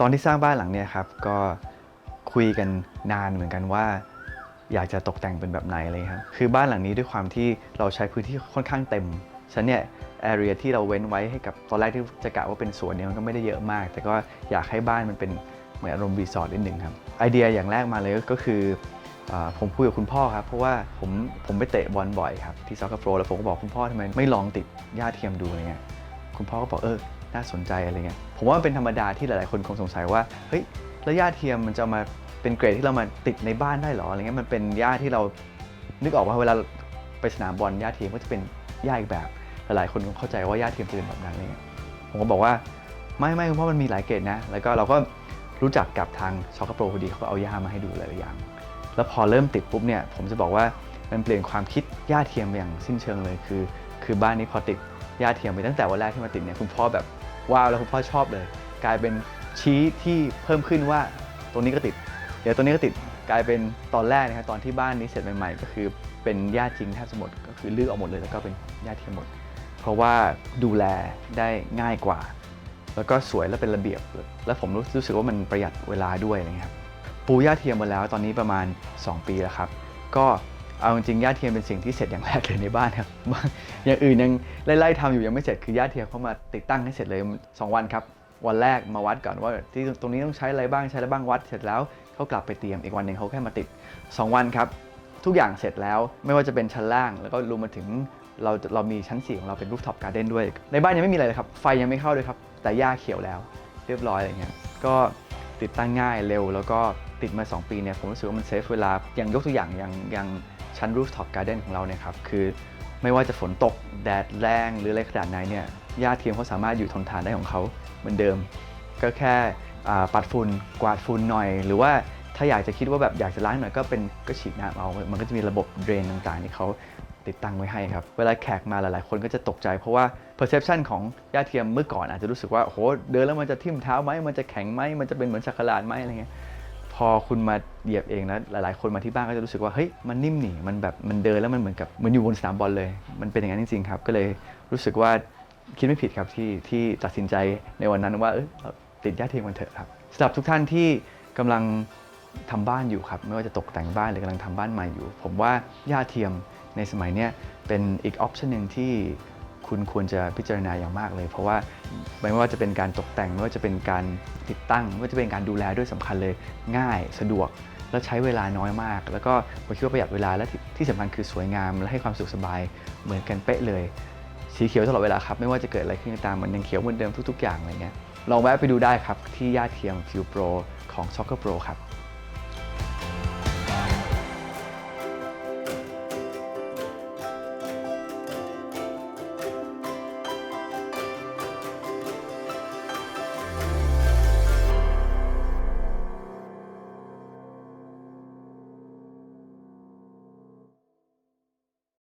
ตอนที่สร้างบ้านหลังเนี่ยครับก็คุยกันนานเหมือนกันว่า อยากจะตกแต่งเป็นแบบไหนเลยครับคือบ้านหลังนี้ด้วยความที่เราใช้พื้นที่ค่อนข้างเต็มฉันเนี่ยแอเรียที่เราเว้นไว้ให้กับตอนแรกที่จะกะว่าเป็นสวนเนี่ยมันก็ไม่ได้เยอะมาก แต่ก็อยากให้บ้านมันเป็นเหมือนอารมณ์รีสอร์ทนิดหนึ่งครับไอเดียอย่างแรกมาเลยก็คืออผมคุยกับคุณพ่อครับ เพราะว่าผมผมไปเตะบอลบ่อยครับที่ซอกเกอร์โปรแล้วผมก็บอกคุณพ่อทำไมไม่ลองติดหญ้าเทียมดูอะไรเงี้ยคุณพ่อก็บอกเออ น่าสนใจอะไรเงี้ยผมว่าเป็นธรรมดาที่หลายๆคนคงสงสัยว่าเฮ้ยแล้วหญ้าเทียมมันจะมาเป็นเกรดที่เรามาติดในบ้านได้เหรออะไรเงี้ยมันเป็นหญ้าที่เรานึกออกว่าเวลาไปสนามบอลหญ้าเทียมก็จะเป็นหญ้าอีกแบบหลายๆคนคงเข้าใจว่าหญ้าเทียมจะเป็นแบบนั้นอะไรเงี้ยผมก็บอกว่าไม่ไม่คุณพ่อมันมีหลายเกรดนะ แล้วก็เราก็รู้จักกับทางช็อกโกโปรพอดีเขาก็เอาหญ้ามาให้ดูหลายๆอย่าง แล้วพอเริ่มติดปุ๊บเนี่ยผมจะบอกว่ามันเปลี่ยนความคิดหญ้าเทียมอย่างสิ้นเชิงเลยคือ คือบ้านนี้พอติดหญ้าเทียมไปตั้งแต่วันแรกที่มาติดเนี่ยคุณพ่อแบบ ว้าวแล้วคุณพ่อชอบเลย กลายเป็นชี้ที่เพิ่มขึ้นว่าตรงนี้ก็ติด เดี๋ยวตรงนี้ก็ติดกลายเป็นตอนแรกนะครับตอนที่บ้านนี้เสร็จใหม่ๆ ก็คือเป็นหญ้าจริงแทบจะหมดก็คือเลื้อออกหมดเลยแล้วก็เป็นหญ้าเทียมหมด เพราะว่าดูแลได้ง่ายกว่า แล้วก็สวยและเป็นระเบียบ แล้วผมรู้สึกว่ามันประหยัดเวลาด้วยอะไรเงี้ยครับปูหญ้าเทียมมาแล้วตอนนี้ประมาณ 2 ปีแล้วครับ ก็ เอาจริงๆหญ้าเทียมเป็นสิ่งที่เสร็จอย่างแรกเลยในบ้านครับ อย่างอื่นยังไล่ๆทำอยู่ยังไม่เสร็จคือหญ้าเทียมเข้ามาติดตั้งให้เสร็จเลย 2 วันครับ วันแรกมาวัดก่อนว่าที่ตรงนี้ต้องใช้อะไรบ้างใช้อะไรบ้างวัดเสร็จแล้วเขากลับไปเตรียมอีกวันหนึ่งเขาแค่มาติด 2 วันครับ ทุกอย่างเสร็จแล้วไม่ว่าจะเป็นชั้นล่าง แล้วก็รวมมาถึงเราเรามีชั้น4ของเราเป็นรูฟท็อปการ์เด้นด้วย ในบ้านยังไม่มีอะไรเลยครับไฟยังไม่เข้าด้วยครับแต่หญ้าเขียวแล้ว เรียบร้อยอะไรเงี้ยก็ติดตั้งง่ายเร็ว แล้วก็ติดมา 2 ปีเนี่ยผมรู้สึกว่ามันเซฟเวลาอย่างยกตัวอย่างอย่างอย่าง ชั้นรูฟท็อปการ์เด้นของเราเนี่ยครับคือไม่ว่าจะฝนตกแดดแรงหรืออะไรขนาดไหนเนี่ยหญ้าเทียมเขาสามารถอยู่ทนทานได้ของเขาเหมือนเดิม ก็แค่ปัดฝุ่นกวาดฝุ่นหน่อย หรือว่าถ้าอยากจะคิดว่าแบบอยากจะล้างหน่อยก็เป็นก็ฉีดน้ำเอา มันก็จะมีระบบเดรนต่างๆที่เขาติดตั้งไว้ให้ครับ เวลาแขกมาหลายๆ คนก็จะตกใจเพราะว่า perception ของหญ้าเทียมเมื่อก่อนอาจจะรู้สึกว่าโอ้โหเดินแล้วมันจะทิ่มเท้าไหมมันจะแข็งไหมมันจะเป็นเหมือนสักการาดไหมอะไรเงี้ย อคุณมาเหยียบเองแล้วหลายๆ คนมาที่บ้านก็จะรู้สึกว่าเฮ้ยมันนิ่มหนีมันแบบมันเดินแล้วมันเหมือนกับมันอยู่บนสนามบอลเลย มันเป็นอย่างนั้นจริง ๆ ครับ ก็เลยรู้สึกว่าคิดไม่ผิดครับที่ที่ตัดสินใจในวันนั้นว่าเอยเราติดหญ้าเทียมกันเถอะครับสำหรับทุกท่านที่กำลังทำบ้านอยู่ครับ ไม่ว่าจะตกแต่งบ้านหรือกำลังทำบ้านใหม่อยู่ ผมว่าหญ้าเทียมในสมัยเนี้ยเป็นอีกออปชันหนึ่งที่ คุณควรจะพิจารณาอย่างมากเลย เพราะว่าไม่ว่าจะเป็นการตกแต่งไม่ว่าจะเป็นการติดตั้งไม่ว่าจะเป็นการดูแลด้วยสำคัญเลย ง่ายสะดวก และใช้เวลาน้อยมาก แล้วก็ผมคิดว่าประหยัดเวลาและที่ที่สำคัญคือสวยงาม และให้ความสุขสบายเหมือนกันเป๊ะเลย สีเขียวตลอดเวลาครับไม่ว่าจะเกิดอะไรขึ้นก็ตามเหมันยังเขียวเหมือนเดิมทุกๆอย่างอะไรเงี้ยลองแวะไปดูได้ครับที่ย่าเทียมฟิวโปรของ Soccer Pro ครับ